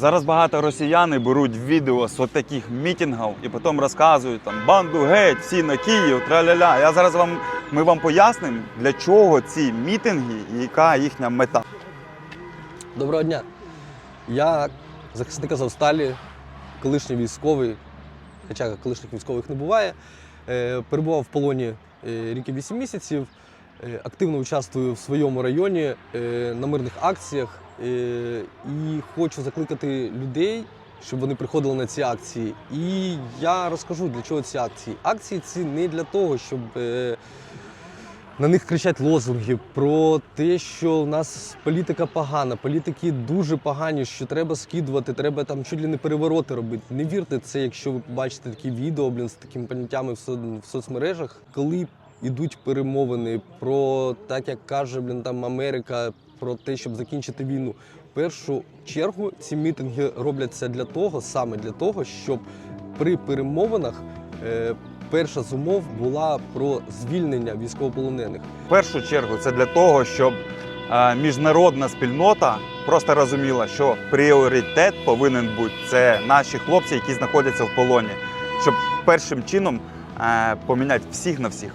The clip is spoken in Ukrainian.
Зараз багато росіяни беруть відео з от таких мітингів і потім розказують там банду геть, всі на Київ, траля-ля. Я зараз вам ми вам пояснимо, для чого ці мітинги і яка їхня мета. Доброго дня. Я захисник Азовсталі, колишній військовий, хоча колишніх військових не буває. Е, Перебував в полоні е, рік і 8 місяців, активно участвую в своєму районі е, на мирних акціях е, і хочу закликати людей, щоб вони приходили на ці акції. І я розкажу, для чого ці акції. Акції ці не для того, щоб. е, на них кричать лозунги про те, що в нас політика погана, політики дуже погані, що треба скидувати, треба там чуть ли не перевороти робити. Не вірте це, якщо ви бачите такі відео, блін, з такими поняттями в соцмережах, коли йдуть перемовини про так, як каже блін, там Америка, про те, щоб закінчити війну. В першу чергу ці мітинги робляться для того, саме для того, щоб при перемовинах. Е, Перша з умов була про звільнення військовополонених. В першу чергу це для того, щоб е, міжнародна спільнота просто розуміла, що пріоритет повинен бути це наші хлопці, які знаходяться в полоні, щоб першим чином е, поміняти всіх на всіх.